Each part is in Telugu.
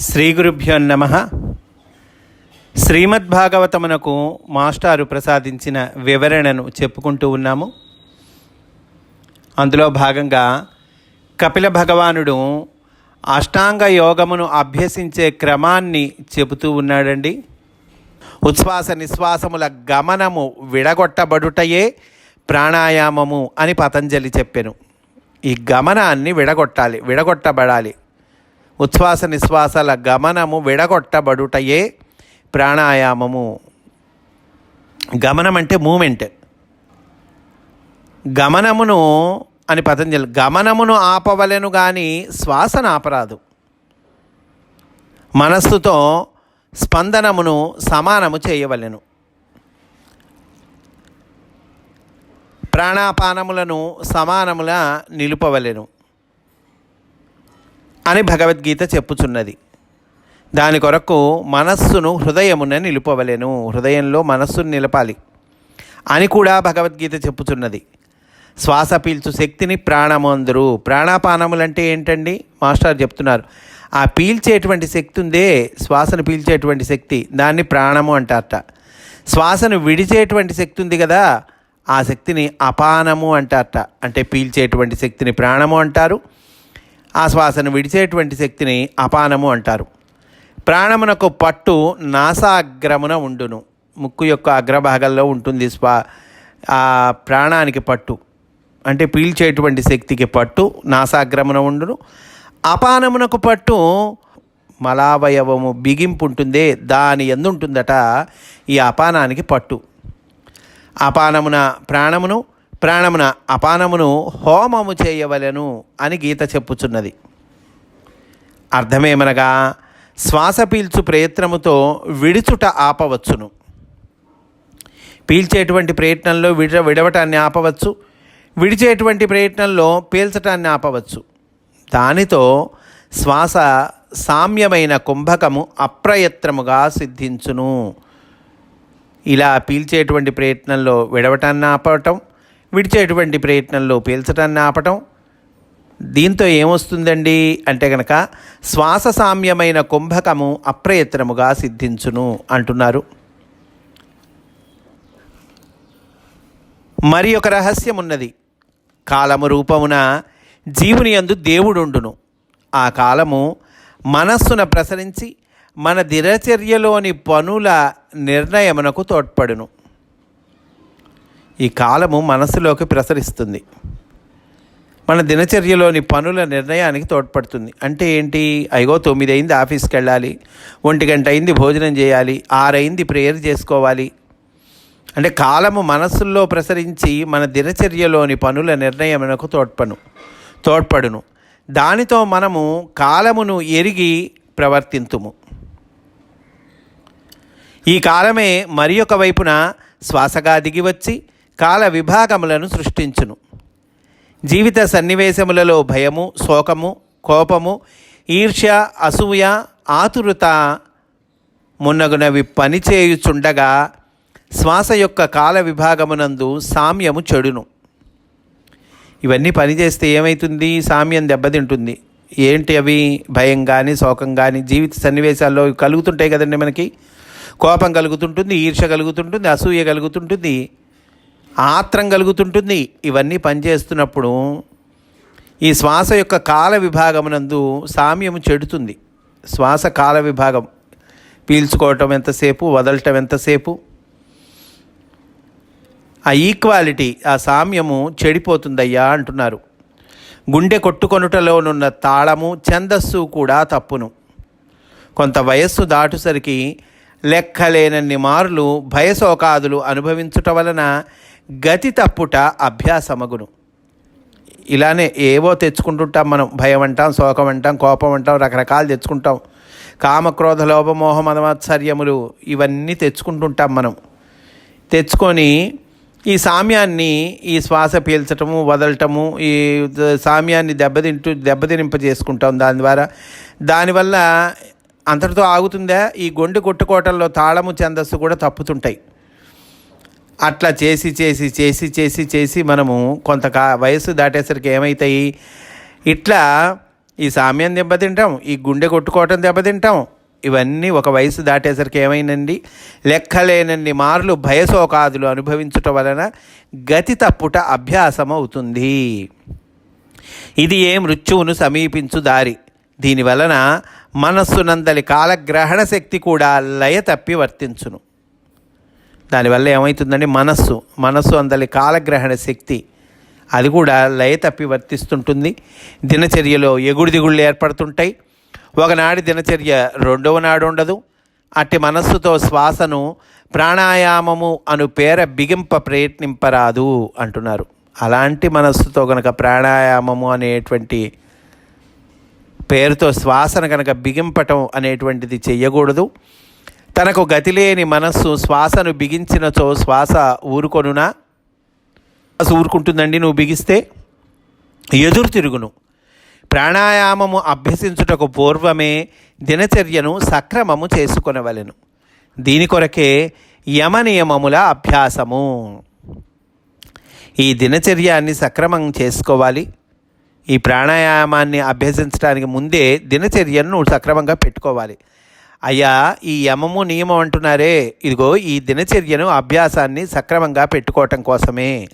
శ్రీ గురుభ్యో నమ. శ్రీమద్భాగవతమునకు మాస్టారు ప్రసాదించిన వివరణను చెప్పుకుంటూ ఉన్నాము. అందులో భాగంగా కపిల భగవానుడు అష్టాంగ యోగమును అభ్యసించే క్రమాన్ని చెబుతూ ఉన్నాడండి. ఉచ్ఛ్వాస నిశ్వాసముల గమనము విడగొట్టబడుటయే ప్రాణాయామము అని పతంజలి చెప్పెను. ఈ గమనాన్ని విడగొట్టాలి విడగొట్టబడాలి. ఉచ్ఛ్వాస నిశ్వాసాల గమనము విడగొట్టబడుటయే ప్రాణాయామము. గమనం అంటే మూమెంట్. గమనమును అని పతంజలి గమనమును ఆపవలెను కానీ శ్వాసను ఆపరాదు. మనస్సుతో స్పందనమును సమానము చేయవలెను. ప్రాణాపానములను సమానములా నిలుపవలెను అని భగవద్గీత చెప్పుచున్నది. దాని కొరకు మనస్సును హృదయమున నిలుపవలెను హృదయంలో మనస్సును నిలపాలి అని కూడా భగవద్గీత చెప్పుచున్నది. శ్వాస పీల్చు శక్తిని ప్రాణము అందరు. ప్రాణాపానములంటే ఏంటండి? మాస్టర్ చెప్తున్నారు. ఆ పీల్చేటువంటి శక్తి ఉందే శ్వాసను పీల్చేటువంటి శక్తి. దాన్ని ప్రాణము అంటారట. శ్వాసను విడిచేటువంటి శక్తి ఉంది కదా ఆ శక్తిని అపానము అంటారట. అంటే పీల్చేటువంటి శక్తిని ప్రాణము అంటారు. ఆ శ్వాసను విడిచేటువంటి శక్తిని అపానము అంటారు. ప్రాణమునకు పట్టు నాసాగ్రమున ఉండును. ముక్కు యొక్క అగ్రభాగంలో ఉంటుంది స్వా ఆ ప్రాణానికి పట్టు. అంటే పీల్చేటువంటి శక్తికి పట్టు నాసాగ్రమున ఉండును. అపానమునకు పట్టు మలావయవము బిగింపు ఉంటుందే దాని ఎందుంటుందట ఈ అపానానికి పట్టు. అపానమున ప్రాణమును ప్రాణమున అపానమును హోమము చేయవలెను అని గీత చెప్పుచున్నది. అర్థమేమనగా శ్వాస పీల్చు ప్రయత్నముతో విడుచుట ఆపవచ్చును. పీల్చేటువంటి ప్రయత్నంలో విడ విడవటాన్ని ఆపవచ్చు. విడిచేటువంటి ప్రయత్నంలో పీల్చటాన్ని ఆపవచ్చు. దానితో శ్వాస సామ్యమైన కుంభకము అప్రయత్నముగా సిద్ధించును. ఇలా పీల్చేటువంటి ప్రయత్నంలో విడవటాన్ని ఆపటం విడిచేటువంటి ప్రయత్నంలో పీల్చటాన్ని ఆపటం దీంతో ఏమొస్తుందండి అంటే కనుక శ్వాస సామ్యమైన కుంభకము అప్రయత్నముగా సిద్ధించును అంటున్నారు. మరి ఒక రహస్యం ఉన్నది కాలము రూపమున జీవుని యందు దేవుడుండును. ఆ కాలము మనస్సున ప్రసరించి మన దినచర్యలోని పనుల నిర్ణయమునకు తోడ్పడును. ఈ కాలము మనసులోకి ప్రసరిస్తుంది. మన దినచర్యలోని పనుల నిర్ణయానికి తోడ్పడుతుంది. అంటే ఏంటి? అయ్యో తొమ్మిది అయింది ఆఫీస్కి వెళ్ళాలి ఒంటి గంట అయింది భోజనం చేయాలి ఆరైంది ప్రేయర్ చేసుకోవాలి. అంటే కాలము మనస్సుల్లో ప్రసరించి మన దినచర్యలోని పనుల నిర్ణయమునకు తోడ్పను తోడ్పడును. దానితో మనము కాలమును ఎరిగి ప్రవర్తింతుము. ఈ కాలమే మరి ఒక వైపున శ్వాసగా దిగివచ్చి కాల విభాగములను సృష్టించును. జీవిత సన్నివేశములలో భయము శోకము కోపము ఈర్ష్య అసూయ ఆతురత మున్నగునవి పనిచేయుచుండగా శ్వాస యొక్క కాల విభాగమునందు సామ్యము చెడును. ఇవన్నీ పనిచేస్తే ఏమవుతుంది సామ్యం దెబ్బతింటుంది. ఏంటి అవి? భయం కానీ శోకం కానీ జీవిత సన్నివేశాల్లో కలుగుతుంటాయి కదండి మనకి. కోపం కలుగుతుంటుంది ఈర్ష కలుగుతుంటుంది అసూయ కలుగుతుంటుంది ఆత్రం కలుగుతుంటుంది. ఇవన్నీ పనిచేస్తున్నప్పుడు ఈ శ్వాస యొక్క కాల విభాగమునందు సామ్యము చెడుతుంది. శ్వాస కాల విభాగం. పీల్చుకోవటం ఎంతసేపు వదలటం ఎంతసేపు? ఆ ఈక్వాలిటీ ఆ సామ్యము చెడిపోతుందయ్యా అంటున్నారు. గుండె కొట్టుకొనుటలోనున్న తాళము ఛందస్సు కూడా తప్పును. కొంత వయస్సు దాటుసరికి లెక్కలేనన్ని మార్లు భయశోకాదులు అనుభవించుట వలన గతి తప్పుట అభ్యాసమగును. ఇలానే ఏవో తెచ్చుకుంటుంటాం మనం భయం అంటాం శోకం అంటాం కోపం అంటాం రకరకాలు తెచ్చుకుంటాం. కామక్రోధ లోపమోహ మదమాత్సర్యములు ఇవన్నీ తెచ్చుకుంటుంటాం మనం. తెచ్చుకొని ఈ సామ్యాన్ని ఈ శ్వాస పీల్చటము వదలటము ఈ సామ్యాన్ని దెబ్బతింటూ దెబ్బతినింప చేసుకుంటాం దాని ద్వారా. దానివల్ల అంతటితో ఆగుతుందా ఈ గొండి కొట్టుకోవటంలో తాళము ఛందస్సు కూడా తప్పుతుంటాయి. అట్లా చేసి చేసి చేసి చేసి చేసి మనము కొంత వయసు దాటేసరికి ఏమవుతాయి ఇట్లా ఈ సామ్యం దెబ్బతింటాం ఈ గుండె కొట్టుకోవటం దెబ్బతింటాం. ఇవన్నీ ఒక వయసు దాటేసరికి ఏమైనండి లెక్కలేనన్ని మార్లు భయసోకాదులు అనుభవించటం వలన గతి తప్పుట అభ్యాసం అవుతుంది ఇది ఏ మృత్యువును సమీపించు దారి. దీనివలన మనస్సునందలి కాలగ్రహణ శక్తి కూడా లయ తప్పి వర్తించును. దానివల్ల ఏమవుతుందండి మనస్సు మనస్సు అందలి కాలగ్రహణ శక్తి అది కూడా లయ తప్పి వర్తిస్తుంటుంది. దినచర్యలో ఎగుడు దిగుళ్ళు ఏర్పడుతుంటాయి. ఒకనాడి దినచర్య రెండవ నాడు ఉండదు. అట్టి మనస్సుతో శ్వాసను ప్రాణాయామము అను పేర బిగింప ప్రయత్నింపరాదు అంటున్నారు. అలాంటి మనస్సుతో కనుక ప్రాణాయామము అనేటువంటి పేరుతో శ్వాసను కనుక బిగింపటం అనేటువంటిది చెయ్యకూడదు. తనకు గతిలేని మనస్సు శ్వాసను బిగించినచో శ్వాస ఊరుకొనునా? శ్వాస ఊరుకుంటుందండి నువ్వు బిగిస్తే? ఎదురు తిరుగును. ప్రాణాయామము అభ్యసించుటకు పూర్వమే దినచర్యను సక్రమము చేసుకొనవలెను. దీని కొరకే యమనియమముల అభ్యాసము. ఈ దినచర్యాన్ని సక్రమం చేసుకోవాలి. ఈ ప్రాణాయామాన్ని అభ్యసించడానికి ముందే దినచర్యను సక్రమంగా పెట్టుకోవాలి. అయ్యా ఈ యమము నియమం అంటున్నారే. ఇదిగో ఈ దినచర్యను అభ్యాసాన్ని సక్రమంగా పెట్టుకోవటం కోసమే.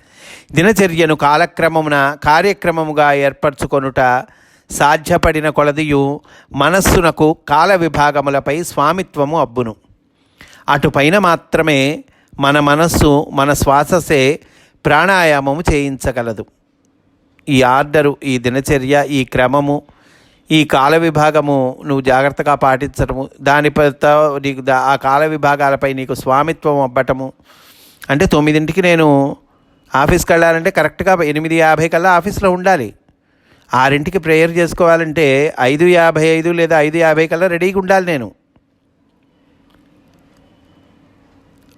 దినచర్యను కాలక్రమమున కార్యక్రమముగా ఏర్పరచుకొనుట సాధ్యపడిన కొలదియు మనస్సునకు కాల విభాగములపై స్వామిత్వము అబ్బును. అటుపైన మాత్రమే మన మనస్సు మన శ్వాససే ప్రాణాయామము చేయించగలదు. ఈ ఆర్డరు ఈ దినచర్య ఈ క్రమము ఈ కాల విభాగము నువ్వు జాగ్రత్తగా పాటించడము దానిపైతో నీకు ఆ కాల విభాగాలపై నీకు స్వామిత్వం అవ్వటము అంటే తొమ్మిదింటికి నేను ఆఫీస్కి వెళ్ళాలంటే కరెక్ట్గా ఎనిమిది యాభై కల్లా ఆఫీస్లో ఉండాలి. ఆరింటికి ప్రేయర్ చేసుకోవాలంటే ఐదు యాభై ఐదు లేదా ఐదు యాభై కల్లా రెడీగా ఉండాలి నేను.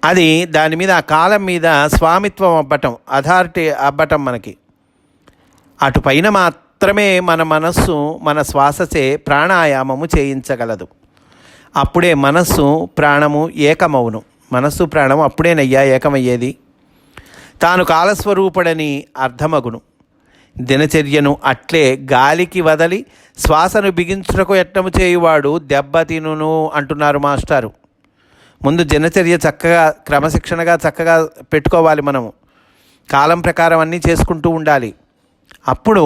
అది దాని మీద ఆ కాలం మీద స్వామిత్వం అవ్వటం అథారిటీ అవ్వటం మనకి. అటుపైన మాత్రమే మన మనస్సు మన శ్వాసచే ప్రాణాయామము చేయించగలదు. అప్పుడే మనస్సు ప్రాణము ఏకమవును. మనస్సు ప్రాణము అప్పుడేనయ్యా ఏకమయ్యేది? తాను కాలస్వరూపుడని అర్థమగును. దినచర్యను అట్లే గాలికి వదలి శ్వాసను బిగించుటకు యత్నము చేయువాడు దెబ్బతినును అంటున్నారు మాస్టారు. ముందు దినచర్య చక్కగా క్రమశిక్షణగా చక్కగా పెట్టుకోవాలి మనము. కాలం ప్రకారం అన్నీ చేసుకుంటూ ఉండాలి. అప్పుడు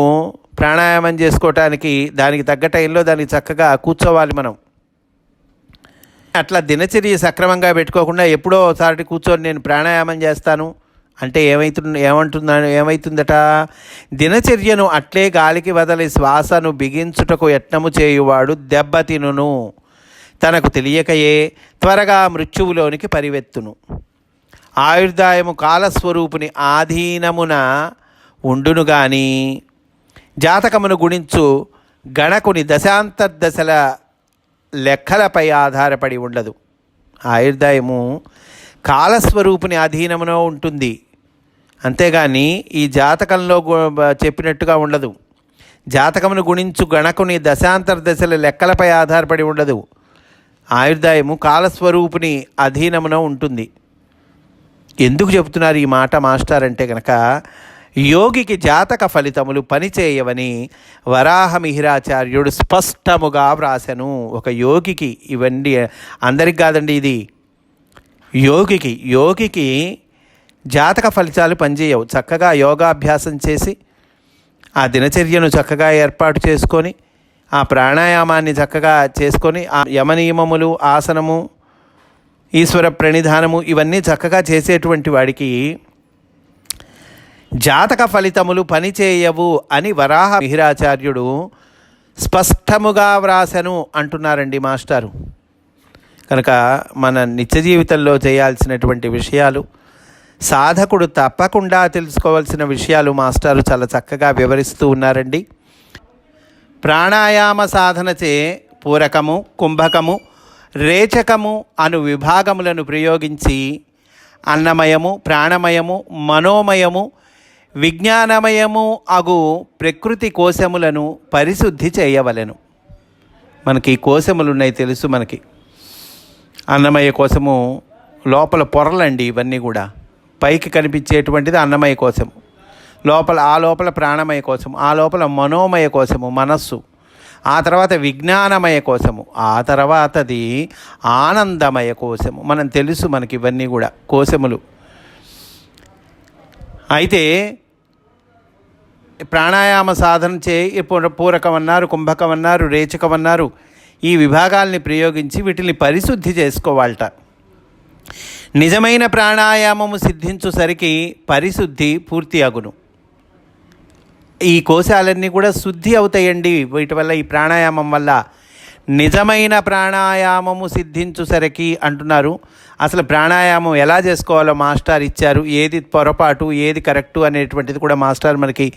ప్రాణాయామం చేసుకోవటానికి దానికి తగ్గ టైంలో దానికి చక్కగా కూర్చోవాలి మనం. అట్లా దినచర్య సక్రమంగా పెట్టుకోకుండా ఎప్పుడో ఒకసారి కూర్చొని నేను ప్రాణాయామం చేస్తాను అంటే ఏమవుతుంది ఏమంటుందా ఏమవుతుందట దినచర్యను అట్లే గాలికి వదలి శ్వాసను బిగించుటకు యత్నము చేయువాడు దెబ్బతినును. తనకు తెలియకయే త్వరగా మృత్యువులోనికి పరివెత్తును. ఆయుర్దాయము కాలస్వరూపుని ఆధీనమున ఉండును గాని. జాతకమును గుణించు గణకుని దశాంతర్దశల లెక్కలపై ఆధారపడి ఉండదు. ఆయుర్దాయము కాలస్వరూపుని అధీనమునో ఉంటుంది. అంతేగాని ఈ జాతకంలో చెప్పినట్టుగా ఉండదు. జాతకమును గుణించు గణకుని దశాంతర్దశల లెక్కలపై ఆధారపడి ఉండదు. ఆయుర్దాయము కాలస్వరూపుని అధీనమున ఉంటుంది. ఎందుకు చెబుతున్నారు ఈ మాట మాస్టర్ అంటే కనుక యోగికి జాతక ఫలితములు పనిచేయవని వరాహమిహిరాచార్యుడు స్పష్టముగా వ్రాసెను. ఒక యోగికి ఇవన్నీ అందరికి కాదండి ఇది. యోగికి యోగికి జాతక ఫలితాలు పనిచేయవు. చక్కగా యోగాభ్యాసం చేసి ఆ దినచర్యను చక్కగా ఏర్పాటు చేసుకొని ఆ ప్రాణాయామాన్ని చక్కగా చేసుకొని ఆ యమనియమములు ఆసనము ఈశ్వర ప్రణిధానము ఇవన్నీ చక్కగా చేసేటువంటి వాడికి జాతక ఫలితములు పనిచేయవు అని వరాహ మిహిరాచార్యుడు స్పష్టముగా వ్రాసెను అంటున్నారండి మాస్టారు. కనుక మన నిత్య జీవితంలో చేయాల్సినటువంటి విషయాలు సాధకుడు తప్పకుండా తెలుసుకోవాల్సిన విషయాలు మాస్టారు చాలా చక్కగా వివరిస్తూ ఉన్నారండి. ప్రాణాయామ సాధనచే పూరకము కుంభకము రేచకము అను విభాగములను ప్రయోగించి అన్నమయము ప్రాణమయము మనోమయము విజ్ఞానమయము అగు ప్రకృతి కోశములను పరిశుద్ధి చేయవలెను. మనకి కోశములు ఉన్నాయి తెలుసు మనకి. అన్నమయ్య కోసము లోపల పొరలండి ఇవన్నీ కూడా. పైకి కనిపించేటువంటిది అన్నమయ్య కోసము లోపల ఆ లోపల ప్రాణమయ కోశము ఆ లోపల మనోమయ కోశము మనస్సు. ఆ తర్వాత విజ్ఞానమయ కోశము ఆ తర్వాతది ఆనందమయ కోశము. మనం తెలుసు మనకి ఇవన్నీ కూడా కోశములు. అయితే ప్రాణాయామ సాధన చే పూరకం అన్నారు కుంభకం అన్నారు రేచకం అన్నారు ఈ విభాగాల్ని ప్రయోగించి వీటిని పరిశుద్ధి చేసుకోవాలట. నిజమైన ప్రాణాయామము సిద్ధించుసరికి పరిశుద్ధి పూర్తి అగును. ఈ కోశాలన్నీ కూడా శుద్ధి అవుతాయండి. వీటి వల్ల ఈ ప్రాణాయామం వల్ల నిజమైన ప్రాణాయామము సిద్ధించుసరికి అంటున్నారు. అసలు ప్రాణాయామం ఎలా చేసుకోవాలో మాస్టర్ ఇచ్చారు. ఏది పొరపాటు ఏది కరెక్టు అనేటువంటిది కూడా మాస్టర్ మనకి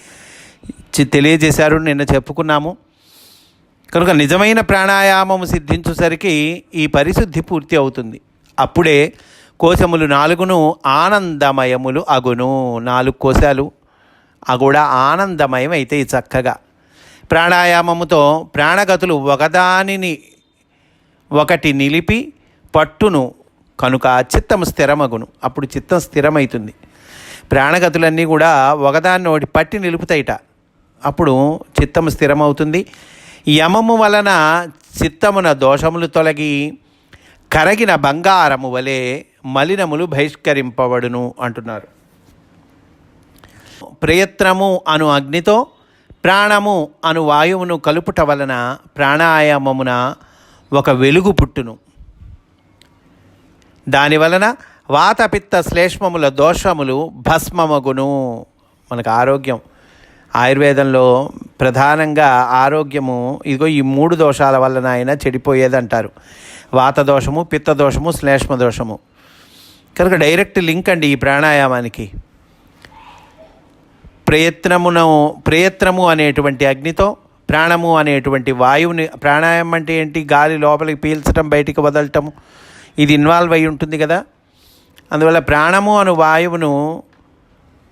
తెలియజేశారు. నిన్న చెప్పుకున్నాము. కనుక నిజమైన ప్రాణాయామము సిద్ధించుసరికి ఈ పరిశుద్ధి పూర్తి అవుతుంది. అప్పుడే కోశములు నాలుగును ఆనందమయములు అగును. నాలుగు కోశాలు ఆ కూడా ఆనందమయం అయితే చక్కగా. ప్రాణాయామముతో ప్రాణగతులు ఒకదానిని ఒకటి నిలిపి పట్టును కనుక చిత్తము స్థిరమగును అప్పుడు చిత్తం స్థిరమవుతుంది ప్రాణగతులన్నీ కూడా ఒకదాన్ని ఒకటి పట్టి నిలుపుతాయిట. అప్పుడు చిత్తము స్థిరమవుతుంది. యమము వలన చిత్తమున దోషములు తొలగి కరగిన బంగారము వలె మలినములు బహిష్కరింపబడును అంటున్నారు. ప్రయత్నము అను అగ్నితో ప్రాణము అను వాయువును కలుపుట వలన ప్రాణాయామమున ఒక వెలుగు పుట్టును. దాని వలన వాతపిత్త శ్లేష్మముల దోషములు భస్మమగును. మనకు ఆరోగ్యం. ఆయుర్వేదంలో ప్రధానంగా ఆరోగ్యము ఇదిగో ఈ మూడు దోషాల వలన అయినా చెడిపోయేదంటారు. వాత దోషము పిత్త దోషము శ్లేష్మ దోషము. కనుక డైరెక్ట్ లింక్ అండి ఈ ప్రాణాయామానికి. ప్రయత్నమును ప్రయత్నము అనేటువంటి అగ్నితో ప్రాణము అనేటువంటి వాయువుని ప్రాణాయామం అంటే ఏంటి? గాలి లోపలికి పీల్చడం బయటికి వదలటం ఇది ఇన్వాల్వ్ అయి ఉంటుంది కదా? అందువల్ల ప్రాణము అను వాయువును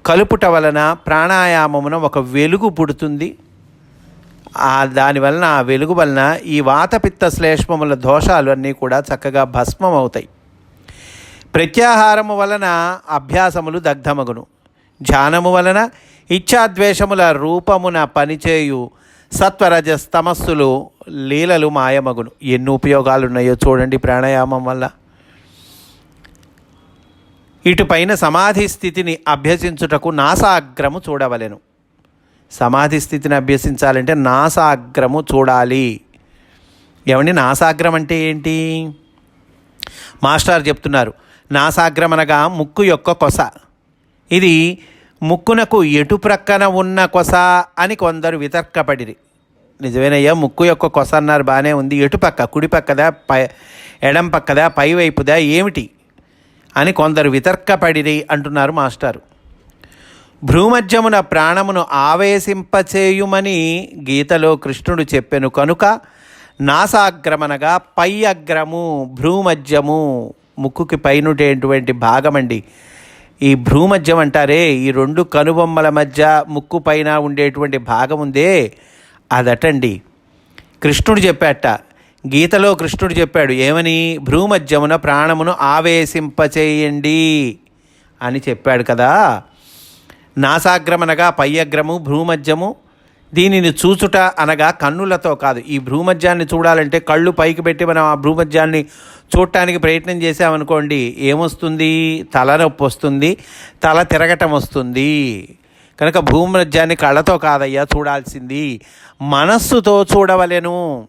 కలుపుట వలన ప్రాణాయామమున ఒక వెలుగు పుడుతుంది. దానివలన దాని వలన ఆ వెలుగు వలన ఈ వాతపిత్త శ్లేష్మముల దోషాలు అన్నీ కూడా చక్కగా భస్మం అవుతాయి ప్రత్యాహారము వలన అభ్యాసములు దగ్ధమగును. ధ్యానము వలన ఇచ్ఛాద్వేషముల రూపమున పనిచేయు సత్వరజస్తమస్సులు లీలలు మాయమగును. ఎన్ని ఉపయోగాలు ఉన్నాయో చూడండి ప్రాణాయామం వల్ల. ఇటుపైన సమాధి స్థితిని అభ్యసించుటకు నాసాగ్రము చూడవలెను. సమాధి స్థితిని అభ్యసించాలంటే నాసాగ్రము చూడాలి. ఏమండి? నాసాగ్రం అంటే ఏంటి? మాస్టర్ చెప్తున్నారు. నాసాగ్రం అనగా ముక్కు యొక్క కొస. ఇది ముక్కునకు ఎటు ప్రక్కన ఉన్న కొస అని కొందరు వితర్కపడిరి. నిజమేనయ్యా ముక్కు యొక్క కొస అన్నారు బాగానే ఉంది. ఎటు పక్క? కుడి పక్కదా? పై ఎడం పక్కదా? పై వైపుదా? ఏమిటి? అని కొందరు వితర్కపడిరి అంటున్నారు మాస్టారు. భ్రూమధ్యమున ప్రాణమును ఆవేశింపచేయుమని గీతలో కృష్ణుడు చెప్పెను కనుక నాసాగ్రమనగా పై అగ్రము భ్రూమధ్యము ముక్కుకి పైనుండేటువంటి భాగమండి. ఈ భ్రూమధ్యం అంటారే ఈ రెండు కనుబొమ్మల మధ్య ముక్కు పైన ఉండేటువంటి భాగం ఉందే అదటండి. కృష్ణుడు చెప్పాట గీతలో కృష్ణుడు చెప్పాడు ఏమని? భ్రూమధ్యమున ప్రాణమును ఆవేశింపచేయండి అని చెప్పాడు కదా. నాసాగ్రమనగా పయ్యగ్రము భ్రూమధ్యము దీనిని చూచుట అనగా కన్నులతో కాదు. ఈ భ్రూమధ్యాన్ని చూడాలంటే కళ్ళు పైకి పెట్టి మనం ఆ భ్రూమధ్యాన్ని చూడటానికి ప్రయత్నం చేసామనుకోండి ఏమొస్తుంది? తలనొప్పి వస్తుంది తల తిరగటం వస్తుంది. కనుక భూమధ్యాన్ని కళ్ళతో కాదయ్యా చూడాల్సింది. మనస్సుతో చూడవలెను.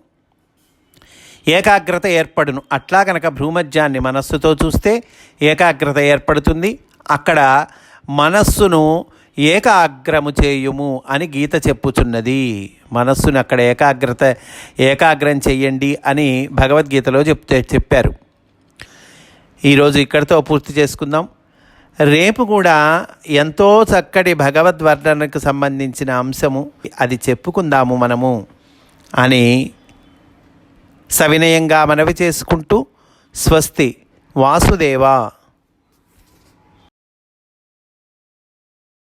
ఏకాగ్రత ఏర్పడును. అట్లా కనుక భ్రూమధ్యాన్ని మనస్సుతో చూస్తే ఏకాగ్రత ఏర్పడుతుంది. అక్కడ మనస్సును ఏకాగ్రము చేయుము అని గీత చెప్పుచున్నది. మనస్సును అక్కడ ఏకాగ్రత ఏకాగ్రం చెయ్యండి అని భగవద్గీతలో చెప్తే చెప్పారు. ఈరోజు ఇక్కడితో పూర్తి చేసుకుందాం. రేపు కూడా ఎంతో చక్కటి భగవద్వర్ణనకు సంబంధించిన అంశము అది చెప్పుకుందాము మనము అని సవినయంగా మనవి చేసుకుంటూ స్వస్తి వాసుదేవ.